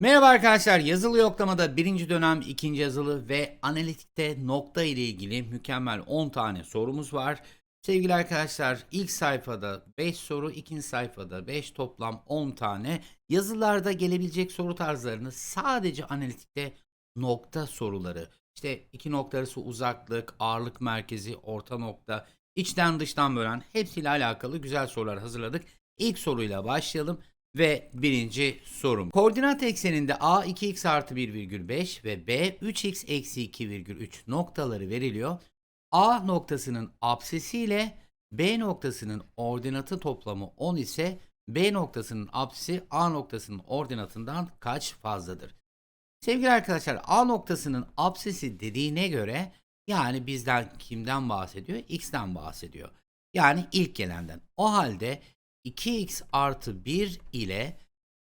Merhaba arkadaşlar. Yazılı yoklamada birinci dönem ikinci yazılı ve analitikte nokta ile ilgili mükemmel 10 tane sorumuz var. Sevgili arkadaşlar ilk sayfada 5 soru, ikinci sayfada 5 toplam 10 tane. Yazılarda gelebilecek soru tarzlarını sadece analitikte nokta soruları. İşte iki nokta arası uzaklık, ağırlık merkezi, orta nokta, içten dıştan bölen hepsiyle alakalı güzel sorular hazırladık. İlk soruyla başlayalım. Ve birinci sorum. Koordinat ekseninde a 2x artı 1,5 ve b 3x eksi 2,3 noktaları veriliyor. A noktasının apsisi ile B noktasının ordinatı toplamı 10 ise B noktasının apsisi A noktasının ordinatından kaç fazladır? Sevgili arkadaşlar A noktasının apsisi dediğine göre yani bizden kimden bahsediyor? X'ten bahsediyor. Yani ilk gelenden. O halde 2x artı 1 ile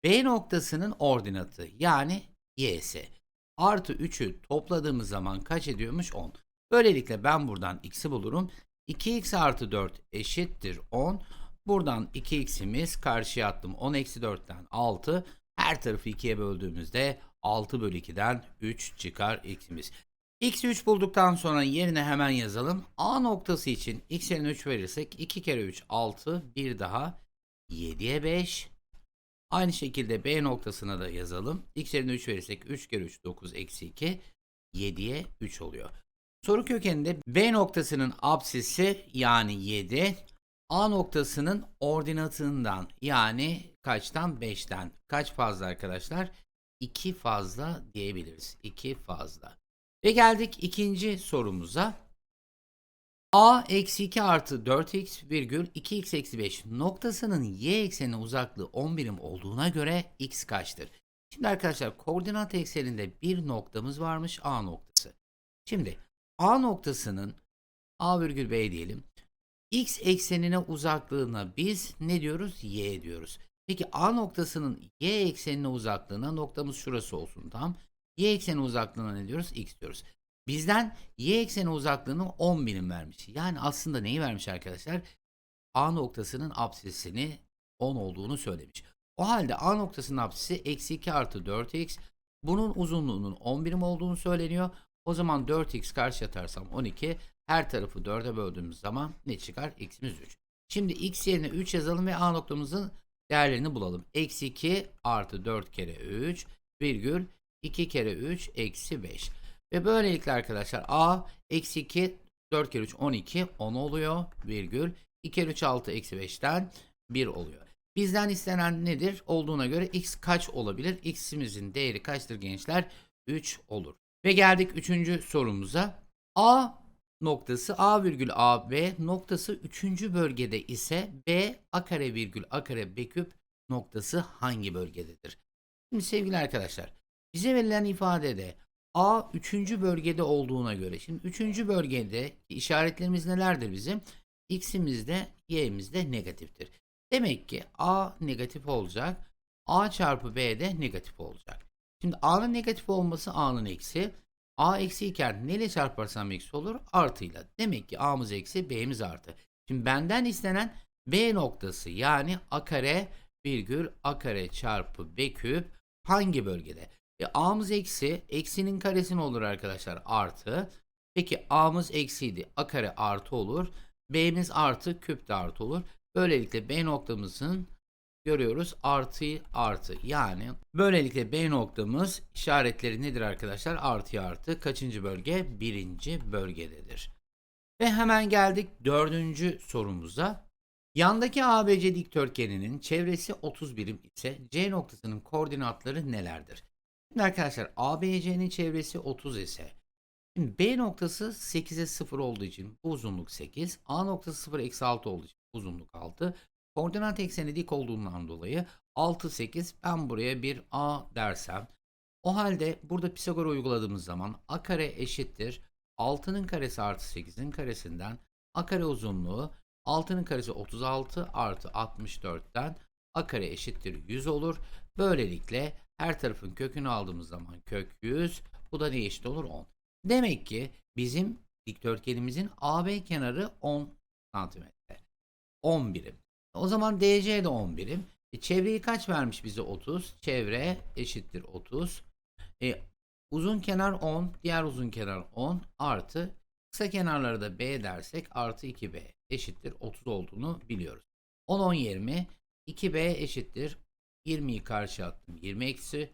B noktasının ordinatı yani y'si artı 3'ü topladığımız zaman kaç ediyormuş? 10. Böylelikle ben buradan x'i bulurum. 2x artı 4 eşittir 10. Buradan 2x'imiz karşıya attım. 10 eksi 4'ten 6. Her tarafı 2'ye böldüğümüzde 6 bölü 2'den 3 çıkar x'imiz. X'i 3 bulduktan sonra yerine hemen yazalım. A noktası için x yerine 3 verirsek 2 kere 3 6 bir daha 7'ye 5. Aynı şekilde B noktasına da yazalım. X yerine 3 verirsek 3 kere 3 9 eksi 2 7'ye 3 oluyor. Soru kökeninde B noktasının apsisi yani 7 A noktasının ordinatından yani kaçtan 5'ten kaç fazla arkadaşlar? 2 fazla diyebiliriz. 2 fazla. Ve geldik ikinci sorumuza. A eksi 2 artı 4x virgül 2x eksi 5 noktasının y eksenine uzaklığı 10 birim olduğuna göre x kaçtır? Şimdi arkadaşlar koordinat ekseninde bir noktamız varmış A noktası. Şimdi A noktasının A virgül B diyelim. X eksenine uzaklığına biz ne diyoruz? Y diyoruz. Peki A noktasının Y eksenine uzaklığına noktamız şurası olsun tam. Y ekseni uzaklığına ne diyoruz? X diyoruz. Bizden y ekseni uzaklığını 10 birim vermiş. Yani aslında neyi vermiş arkadaşlar? A noktasının apsisini 10 olduğunu söylemiş. O halde A noktasının apsisi eksi 2 artı 4x. Bunun uzunluğunun 10 birim olduğunu söyleniyor. O zaman 4x karşı atarsam 12. Her tarafı 4'e böldüğümüz zaman ne çıkar? x'imiz 3. Şimdi x yerine 3 yazalım ve A noktamızın değerlerini bulalım. Eksi 2 artı 4 kere 3 virgül 2 kere 3 eksi 5. Ve böylelikle arkadaşlar a eksi 2 4 kere 3 12 10 oluyor virgül 2 kere 3 6 eksi 5'ten 1 oluyor. Bizden istenen nedir? Olduğuna göre x kaç olabilir? x'imizin değeri kaçtır gençler? 3 olur. Ve geldik 3. sorumuza. A noktası A virgül AB noktası 3. bölgede ise B A kare virgül A kare B küp noktası hangi bölgededir? Şimdi sevgili arkadaşlar bize verilen ifadede A 3. bölgede olduğuna göre. Şimdi 3. bölgede işaretlerimiz nelerdir bizim? X'imiz de Y'imiz de negatiftir. Demek ki A negatif olacak. A çarpı B de negatif olacak. Şimdi A'nın negatif olması A'nın eksi. A eksi iken neyle çarparsam eksi olur? Artıyla. Demek ki A'mız eksi B'miz artı. Şimdi benden istenen B noktası yani A kare virgül A kare çarpı B küp hangi bölgede? E, a'mız eksi. Eksinin karesi ne olur arkadaşlar? Artı. Peki a'mız eksiydi. A kare artı olur. B'miz artı. Küp de artı olur. Böylelikle B noktamızın görüyoruz artı artı. Yani böylelikle B noktamız işaretleri nedir arkadaşlar? Artı artı. Kaçıncı bölge? Birinci bölgededir. Ve hemen geldik dördüncü sorumuza. Yandaki ABC dikdörtgeninin çevresi 30 birim ise C noktasının koordinatları nelerdir? Şimdi arkadaşlar ABC'nin çevresi 30 ise şimdi B noktası 8'e 0 olduğu için bu uzunluk 8. A noktası 0 eksi 6 olduğu için uzunluk 6. Koordinat ekseni dik olduğundan dolayı 6 8 ben buraya bir A dersem o halde burada Pisagor uyguladığımız zaman A kare eşittir 6'nın karesi artı 8'in karesinden A kare uzunluğu 6'nın karesi 36 artı 64'ten A kare eşittir 100 olur. Böylelikle her tarafın kökünü aldığımız zaman kök 100. Bu da ne eşit olur? 10. Demek ki bizim dikdörtgenimizin AB kenarı 10 santimetre. 10 birim. O zaman DC de 10 birim. E, çevreyi kaç vermiş bize 30? Çevre eşittir 30. E, uzun kenar 10, diğer uzun kenar 10 artı kısa kenarları da b dersek artı 2b eşittir 30 olduğunu biliyoruz. 10 10 20 2b eşittir 20'yi karşı attım 20 eksi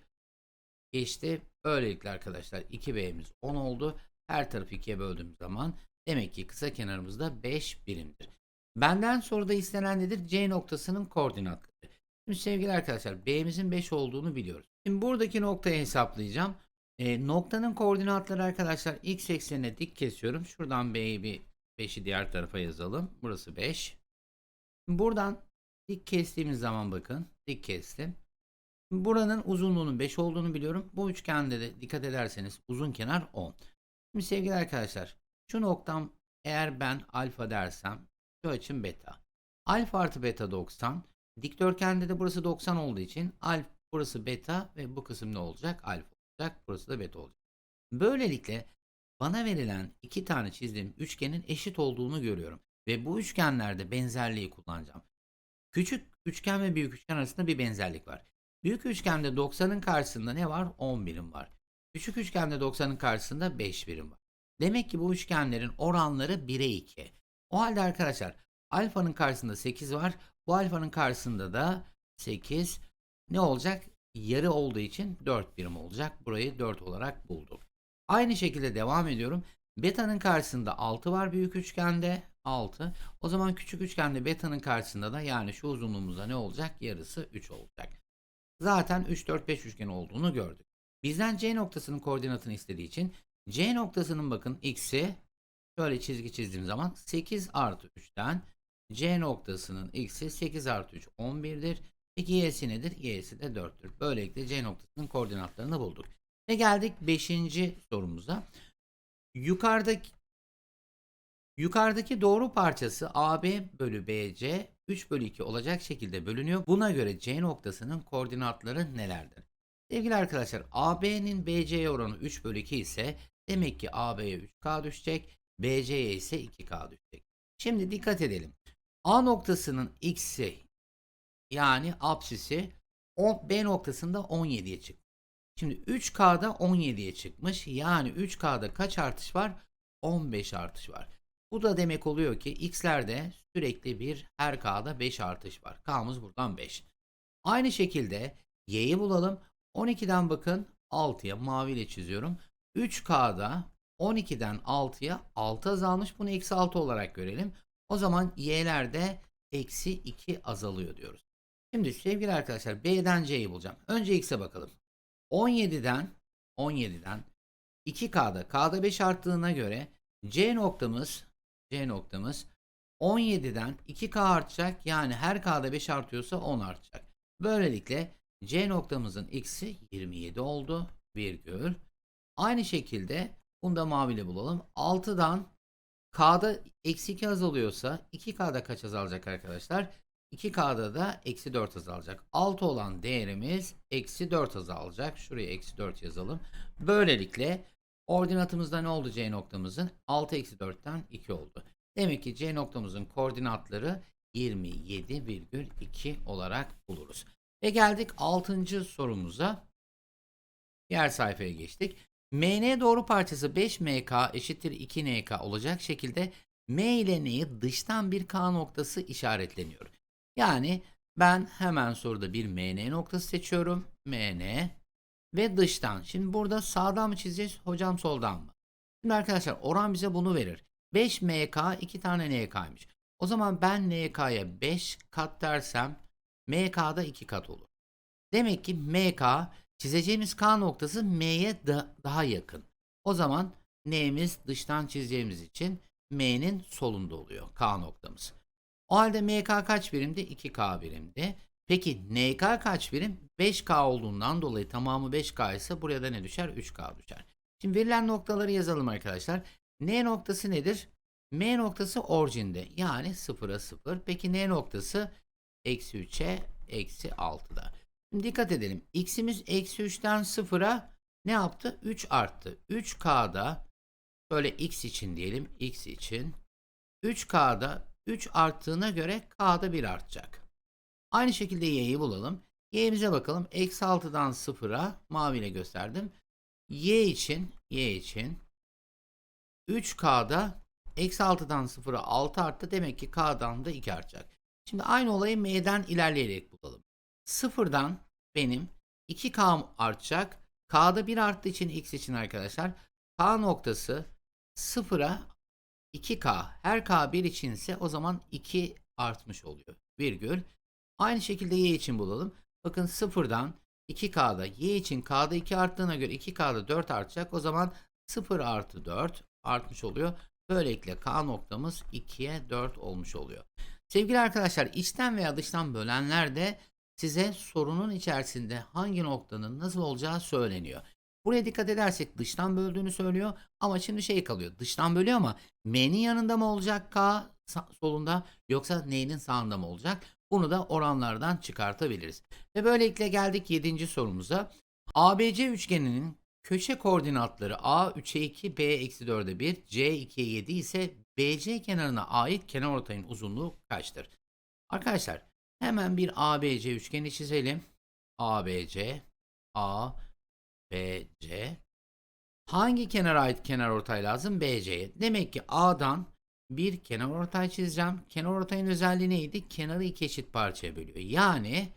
geçti. Böylelikle arkadaşlar 2b'miz 10 oldu. Her tarafı 2'ye böldüğüm zaman demek ki kısa kenarımızda 5 birimdir. Benden sonra da istenen nedir? C noktasının koordinatları. Şimdi sevgili arkadaşlar B'mizin 5 olduğunu biliyoruz. Şimdi buradaki noktayı hesaplayacağım. E, noktanın koordinatları arkadaşlar x eksenine dik kesiyorum. Şuradan B'yi bir 5'i diğer tarafa yazalım. Burası 5. Buradan dik kestiğimiz zaman bakın dik kestim. Buranın uzunluğunun 5 olduğunu biliyorum. Bu üçgende de dikkat ederseniz uzun kenar 10. Şimdi sevgili arkadaşlar şu noktam eğer ben alfa dersem şu açım beta. Alfa artı beta 90. Dikdörtgende de burası 90 olduğu için alfa burası beta ve bu kısım ne olacak? Alfa olacak. Burası da beta olacak. Böylelikle bana verilen iki tane çizdiğim üçgenin eşit olduğunu görüyorum. Ve bu üçgenlerde benzerliği kullanacağım. Küçük üçgen ve büyük üçgen arasında bir benzerlik var. Büyük üçgende 90'ın karşısında ne var? 10 birim var. Küçük üçgende 90'ın karşısında 5 birim var. Demek ki bu üçgenlerin oranları 1'e 2. O halde arkadaşlar alfanın karşısında 8 var. Bu alfanın karşısında da 8 ne olacak? Yarı olduğu için 4 birim olacak. Burayı 4 olarak bulduk. Aynı şekilde devam ediyorum. Beta'nın karşısında 6 var büyük üçgende. 6. O zaman küçük üçgende beta'nın karşısında da yani şu uzunluğumuzda ne olacak? Yarısı 3 olacak. Zaten 3, 4, 5 üçgen olduğunu gördük. Bizden C noktasının koordinatını istediği için C noktasının bakın x'i şöyle çizgi çizdiğim zaman 8 artı 3'ten C noktasının x'i 8 artı 3 11'dir. Peki y'si nedir? y'si de 4'tür. Böylelikle C noktasının koordinatlarını bulduk. Ve geldik 5. sorumuza. Yukarıdaki Yukarıdaki doğru parçası AB bölü BC 3 bölü 2 olacak şekilde bölünüyor. Buna göre C noktasının koordinatları nelerdir? Sevgili arkadaşlar AB'nin BC'ye oranı 3 bölü 2 ise demek ki AB'ye 3K düşecek. BC'ye ise 2K düşecek. Şimdi dikkat edelim. A noktasının x'i yani apsisi B noktasında 17'ye çıkmış. Şimdi 3K'da 17'ye çıkmış. Yani 3K'da kaç artış var? 15 artış var. Bu da demek oluyor ki x'lerde sürekli bir her k'da 5 artış var. K'mız buradan 5. Aynı şekilde y'yi bulalım. 12'den bakın 6'ya maviyle çiziyorum. 3k'da 12'den 6'ya 6 azalmış. Bunu eksi 6 olarak görelim. O zaman y'lerde eksi 2 azalıyor diyoruz. Şimdi sevgili arkadaşlar B'den C'yi bulacağım. Önce X'e bakalım. 17'den 17'den 2K'da K'da 5 arttığına göre C noktamız C noktamız 17'den 2K artacak. Yani her K'da 5 artıyorsa 10 artacak. Böylelikle C noktamızın x'i 27 oldu. Virgül. Aynı şekilde bunu da maviyle bulalım. 6'dan K'da eksi 2 azalıyorsa 2K'da kaç azalacak arkadaşlar? 2K'da da eksi 4 azalacak. 6 olan değerimiz eksi 4 azalacak. Şuraya eksi 4 yazalım. Böylelikle ordinatımızda ne oldu C noktamızın? 6 eksi 4'ten 2 oldu. Demek ki C noktamızın koordinatları 27,2 olarak buluruz. Ve geldik 6. sorumuza. Diğer sayfaya geçtik. MN doğru parçası 5MK eşittir 2NK olacak şekilde M ile N'yi dıştan bir K noktası işaretleniyor. Yani ben hemen soruda bir MN noktası seçiyorum. MN ve dıştan. Şimdi burada sağdan mı çizeceğiz? Hocam soldan mı? Şimdi arkadaşlar oran bize bunu verir. 5 MK 2 tane NK'ymış. O zaman ben NK'ya 5 kat dersem MK'da 2 kat olur. Demek ki MK çizeceğimiz K noktası M'ye da daha yakın. O zaman N'miz dıştan çizeceğimiz için M'nin solunda oluyor K noktamız. O halde MK kaç birimdi? 2K birimdi. Peki NK kaç birim? 5K olduğundan dolayı tamamı 5K ise buraya da ne düşer? 3K düşer. Şimdi verilen noktaları yazalım arkadaşlar. N noktası nedir? M noktası orijinde yani 0'a 0. Peki N noktası eksi 3'e eksi 6'da. Şimdi dikkat edelim. X'imiz eksi 3'ten 0'a ne yaptı? 3 arttı. 3K'da böyle X için diyelim. X için 3K'da 3 arttığına göre K'da 1 artacak. Aynı şekilde y'yi bulalım. y'mize bakalım. Eksi 6'dan 0'a maviyle gösterdim. y için y için 3k'da eksi 6'dan 0'a 6 arttı. Demek ki k'dan da 2 artacak. Şimdi aynı olayı m'den ilerleyerek bulalım. 0'dan benim 2k artacak. K'da 1 arttığı için x için arkadaşlar. K noktası 0'a 2k. Her k 1 içinse o zaman 2 artmış oluyor. Virgül. Aynı şekilde y için bulalım. Bakın 0'dan 2k'da y için k'da 2 arttığına göre 2k'da 4 artacak. O zaman 0 artı 4 artmış oluyor. Böylelikle k noktamız 2'ye 4 olmuş oluyor. Sevgili arkadaşlar içten veya dıştan bölenler de size sorunun içerisinde hangi noktanın nasıl olacağı söyleniyor. Buraya dikkat edersek dıştan böldüğünü söylüyor ama şimdi şey kalıyor. Dıştan bölüyor ama m'nin yanında mı olacak k solunda yoksa n'nin sağında mı olacak? Bunu da oranlardan çıkartabiliriz. Ve böylelikle geldik 7. sorumuza. ABC üçgeninin köşe koordinatları A 3'e 2, B eksi 4'e 1, C 2'ye 7 ise BC kenarına ait kenarortayın uzunluğu kaçtır? Arkadaşlar hemen bir ABC üçgeni çizelim. ABC, A, BC. Hangi kenara ait kenarortay lazım? BC'ye. Demek ki A'dan bir kenarortay çizeceğim. Kenarortayın özelliği neydi? Kenarı iki eşit parçaya bölüyor. Yani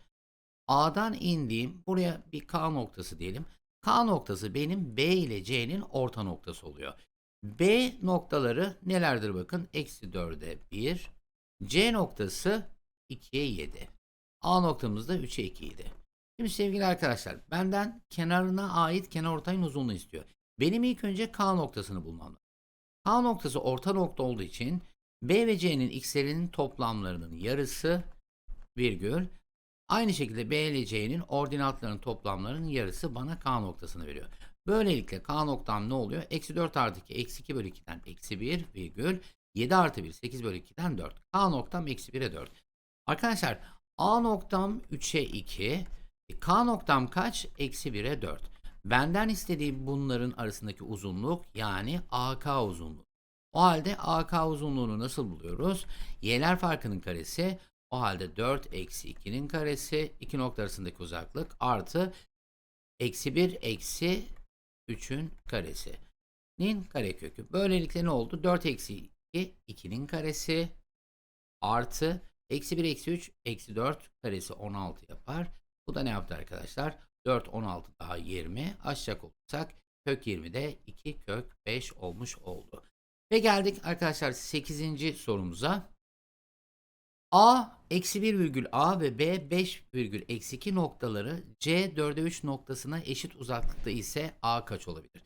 A'dan indiğim buraya bir K noktası diyelim. K noktası benim B ile C'nin orta noktası oluyor. B noktaları nelerdir bakın? Eksi 4'e 1. C noktası 2'ye 7. A noktamız da 3'e 2 idi. Şimdi sevgili arkadaşlar benden kenarına ait kenarortayın uzunluğu istiyor. Benim ilk önce K noktasını bulmam lazım. K noktası orta nokta olduğu için B ve C'nin x'lerinin toplamlarının yarısı virgül aynı şekilde B ile C'nin ordinatlarının toplamlarının yarısı bana K noktasını veriyor. Böylelikle K noktam ne oluyor? Eksi 4 artı 2 eksi 2 bölü 2'den eksi 1 virgül 7 artı 1 8 bölü 2'den 4. K noktam eksi 1'e 4. Arkadaşlar A noktam 3'e 2. E, K noktam kaç? Eksi 1'e 4. Benden istediği bunların arasındaki uzunluk yani AK uzunluğu. O halde AK uzunluğunu nasıl buluyoruz? Y'ler farkının karesi o halde 4 eksi 2'nin karesi 2 nokta arasındaki uzaklık artı eksi 1 eksi 3'ün karesi. Nin karekökü. Böylelikle ne oldu? 4 eksi 2 2'nin karesi artı eksi 1 eksi 3 eksi 4 karesi 16 yapar. Bu da ne yaptı arkadaşlar? 4 16 daha 20 aşacak olursak kök 20 de 2 kök 5 olmuş oldu. Ve geldik arkadaşlar 8. sorumuza. A eksi 1 virgül A ve B 5 virgül eksi 2 noktaları C 4'e 3 noktasına eşit uzaklıkta ise A kaç olabilir?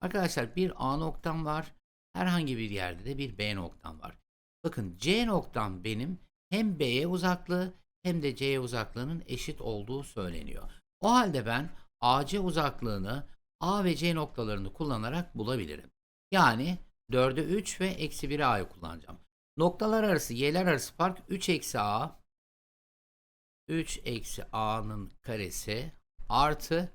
Arkadaşlar bir A noktam var. Herhangi bir yerde de bir B noktam var. Bakın C noktam benim hem B'ye uzaklığı hem de C'ye uzaklığının eşit olduğu söyleniyor. O halde ben AC uzaklığını A ve C noktalarını kullanarak bulabilirim. Yani 4'e 3 ve eksi 1'e A'yı kullanacağım. Noktalar arası y'ler arası fark 3 eksi a 3 eksi a'nın karesi artı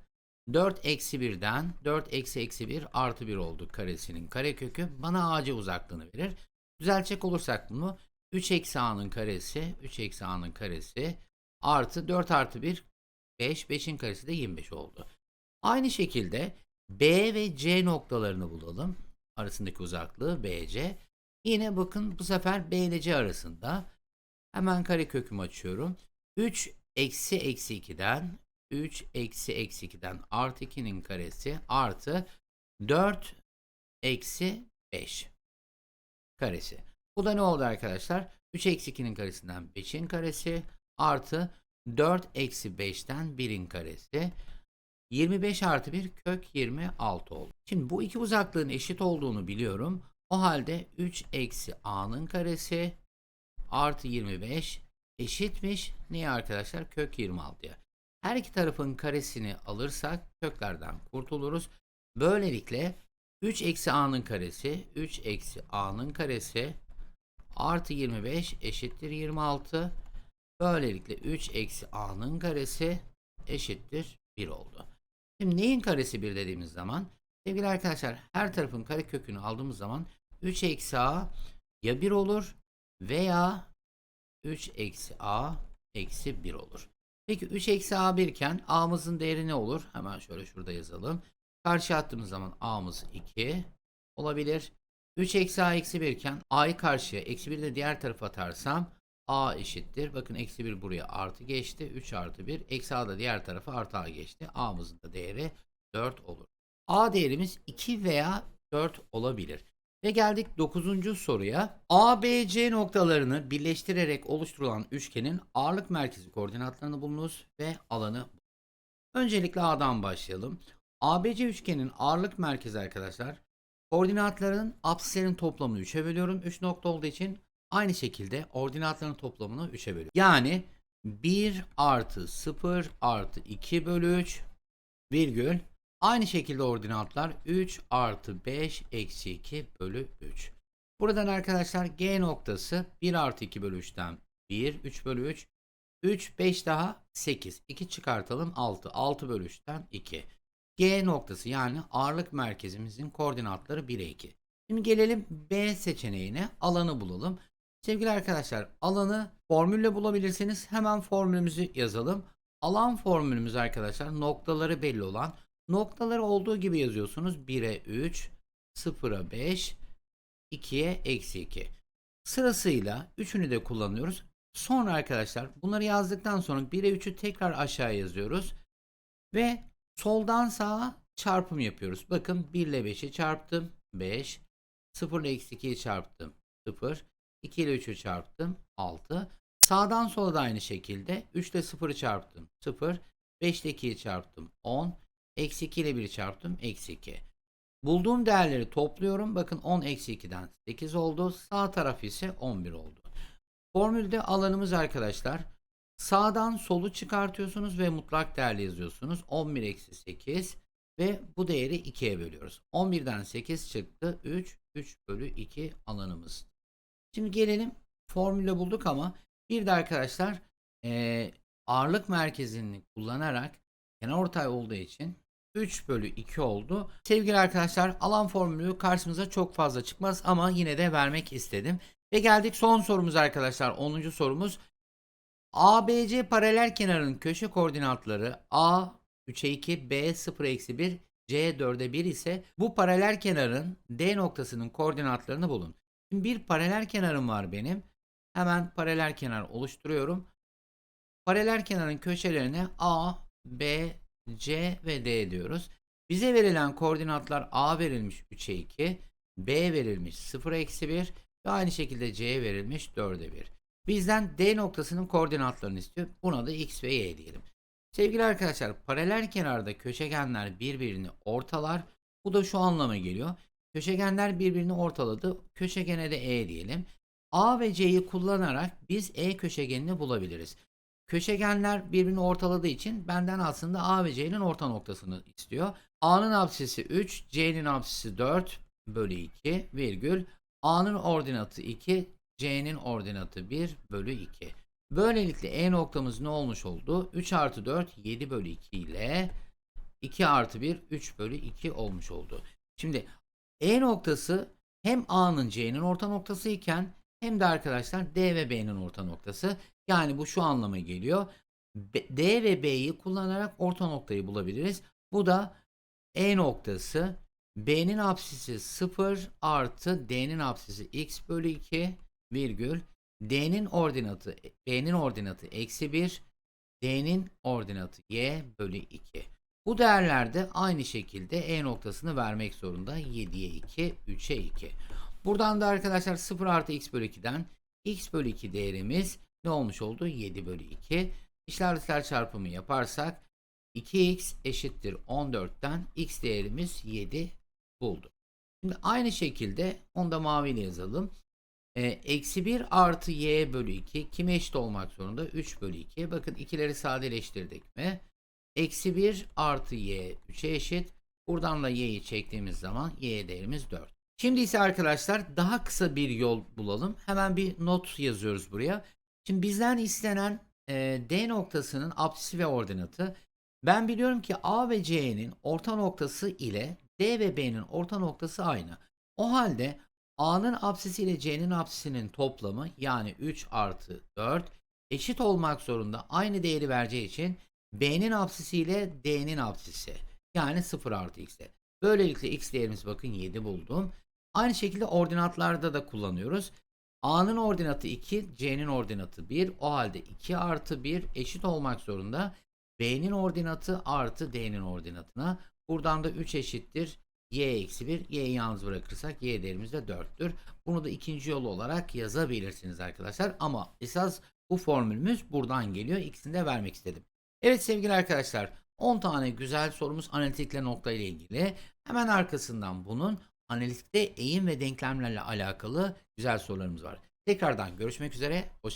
4 eksi 1'den 4 eksi eksi 1 artı 1 oldu karesinin karekökü bana ac uzaklığını verir. Düzeltecek olursak bunu 3 eksi a'nın karesi 3 eksi a'nın karesi artı 4 artı 1 5 5'in karesi de 25 oldu. Aynı şekilde B ve C noktalarını bulalım. Arasındaki uzaklığı BC. Yine bakın bu sefer B ile C arasında. Hemen kare kökümü açıyorum. 3 eksi eksi 2'den 3 eksi eksi 2'den artı 2'nin karesi artı 4 eksi 5 karesi. Bu da ne oldu arkadaşlar? 3 eksi 2'nin karesinden 5'in karesi artı 4 eksi 5'ten 1'in karesi. 25 artı 1 kök 26 oldu. Şimdi bu iki uzaklığın eşit olduğunu biliyorum. O halde 3 eksi a'nın karesi artı 25 eşitmiş. Neye arkadaşlar? Kök 26'ya. Her iki tarafın karesini alırsak köklerden kurtuluruz. Böylelikle 3 eksi a'nın karesi 3 eksi a'nın karesi artı 25 eşittir 26. Böylelikle 3 eksi a'nın karesi eşittir 1 oldu. Şimdi neyin karesi 1 dediğimiz zaman sevgili arkadaşlar her tarafın kare kökünü aldığımız zaman 3 eksi a ya 1 olur veya 3 eksi a eksi 1 olur. Peki 3 eksi a 1 iken a'mızın değeri ne olur? Hemen şöyle şurada yazalım. Karşı attığımız zaman a'mız 2 olabilir. 3 eksi a eksi 1 iken a'yı karşıya eksi 1 de diğer tarafa atarsam a eşittir. Bakın eksi 1 buraya artı geçti. 3 artı 1. Eksi a da diğer tarafa artı a geçti. a'mızın da değeri 4 olur. A değerimiz 2 veya 4 olabilir. Ve geldik 9. soruya. A, B, C noktalarını birleştirerek oluşturulan üçgenin ağırlık merkezi koordinatlarını bulunuz ve alanı. Öncelikle A'dan başlayalım. ABC üçgenin ağırlık merkezi arkadaşlar. Koordinatların apsislerin toplamını 3'e bölüyorum. 3 nokta olduğu için aynı şekilde ordinatların toplamını 3'e bölüyorum. Yani 1 artı 0 artı 2 bölü 3 virgül Aynı şekilde ordinatlar 3 artı 5 eksi 2 bölü 3. Buradan arkadaşlar G noktası 1 artı 2 bölü 3'ten 1, 3 bölü 3. 3, 5 daha 8. 2 çıkartalım 6. 6 bölü 3'ten 2. G noktası yani ağırlık merkezimizin koordinatları 1'e 2. Şimdi gelelim B seçeneğine alanı bulalım. Sevgili arkadaşlar alanı formülle bulabilirsiniz. Hemen formülümüzü yazalım. Alan formülümüz arkadaşlar noktaları belli olan Noktaları olduğu gibi yazıyorsunuz. 1'e 3, 0'a 5, 2'ye eksi 2. Sırasıyla üçünü de kullanıyoruz. Sonra arkadaşlar bunları yazdıktan sonra 1'e 3'ü tekrar aşağı yazıyoruz. Ve soldan sağa çarpım yapıyoruz. Bakın 1 ile 5'i çarptım. 5. 0 ile eksi 2'yi çarptım. 0. 2 ile 3'ü çarptım. 6. Sağdan sola da aynı şekilde 3 ile 0'ı çarptım. 0. 5 ile 2'yi çarptım. 10. Eksi 2 ile 1'i çarptım. Eksi 2. Bulduğum değerleri topluyorum. Bakın 10 eksi 2'den 8 oldu. Sağ taraf ise 11 oldu. Formülde alanımız arkadaşlar. Sağdan solu çıkartıyorsunuz ve mutlak değerli yazıyorsunuz. 11 eksi 8 ve bu değeri 2'ye bölüyoruz. 11'den 8 çıktı. 3, 3 bölü 2 alanımız. Şimdi gelelim formüle bulduk ama bir de arkadaşlar e, ağırlık merkezini kullanarak kenar ortay olduğu için 3 bölü 2 oldu. Sevgili arkadaşlar alan formülü karşımıza çok fazla çıkmaz ama yine de vermek istedim. Ve geldik son sorumuz arkadaşlar 10. sorumuz. ABC paralel kenarın köşe koordinatları A 3'e 2, B 0 eksi 1, C 4'e 1 ise bu paralel kenarın D noktasının koordinatlarını bulun. Şimdi bir paralel kenarım var benim. Hemen paralel kenar oluşturuyorum. Paralel kenarın köşelerine A, B, C ve D diyoruz. Bize verilen koordinatlar A verilmiş 3'e 2, B verilmiş 0 eksi 1 ve aynı şekilde C verilmiş 4'e 1. Bizden D noktasının koordinatlarını istiyor. Buna da X ve Y diyelim. Sevgili arkadaşlar paralel kenarda köşegenler birbirini ortalar. Bu da şu anlama geliyor. Köşegenler birbirini ortaladı. Köşegene de E diyelim. A ve C'yi kullanarak biz E köşegenini bulabiliriz. Köşegenler birbirini ortaladığı için benden aslında A ve C'nin orta noktasını istiyor. A'nın apsisi 3, C'nin apsisi 4 bölü 2 virgül. A'nın ordinatı 2, C'nin ordinatı 1 bölü 2. Böylelikle E noktamız ne olmuş oldu? 3 artı 4 7 bölü 2 ile 2 artı 1 3 bölü 2 olmuş oldu. Şimdi E noktası hem A'nın C'nin orta noktası iken hem de arkadaşlar D ve B'nin orta noktası. Yani bu şu anlama geliyor. D ve B'yi kullanarak orta noktayı bulabiliriz. Bu da E noktası. B'nin apsisi 0 artı D'nin apsisi x bölü 2 virgül D'nin ordinatı B'nin ordinatı eksi 1 D'nin ordinatı y bölü 2. Bu değerlerde aynı şekilde E noktasını vermek zorunda. 7'ye 2, 3'e 2. Buradan da arkadaşlar 0 artı x bölü 2'den x bölü 2 değerimiz ne olmuş oldu? 7 bölü 2. İşaretler çarpımı yaparsak 2x eşittir 14'ten x değerimiz 7 buldu. Şimdi aynı şekilde onu da maviyle yazalım. E, eksi 1 artı y bölü 2 kime eşit olmak zorunda? 3 bölü 2. Bakın ikileri sadeleştirdik mi? Eksi 1 artı y 3'e eşit. Buradan da y'yi çektiğimiz zaman y değerimiz 4. Şimdi ise arkadaşlar daha kısa bir yol bulalım. Hemen bir not yazıyoruz buraya. Şimdi bizden istenen e, D noktasının apsisi ve ordinatı. Ben biliyorum ki A ve C'nin orta noktası ile D ve B'nin orta noktası aynı. O halde A'nın apsisi ile C'nin apsisinin toplamı yani 3 artı 4 eşit olmak zorunda aynı değeri vereceği için b'nin apsisi ile d'nin apsisi yani 0 artı x'e. Böylelikle x değerimiz bakın 7 buldum. Aynı şekilde ordinatlarda da kullanıyoruz. A'nın ordinatı 2, C'nin ordinatı 1. O halde 2 artı 1 eşit olmak zorunda. B'nin ordinatı artı D'nin ordinatına. Buradan da 3 eşittir. Y eksi 1. Y'yi yalnız bırakırsak Y değerimiz de 4'tür. Bunu da ikinci yol olarak yazabilirsiniz arkadaşlar. Ama esas bu formülümüz buradan geliyor. İkisini de vermek istedim. Evet sevgili arkadaşlar 10 tane güzel sorumuz analitikle nokta ile ilgili. Hemen arkasından bunun analitikte eğim ve denklemlerle alakalı güzel sorularımız var. Tekrardan görüşmek üzere. Hoşçakalın.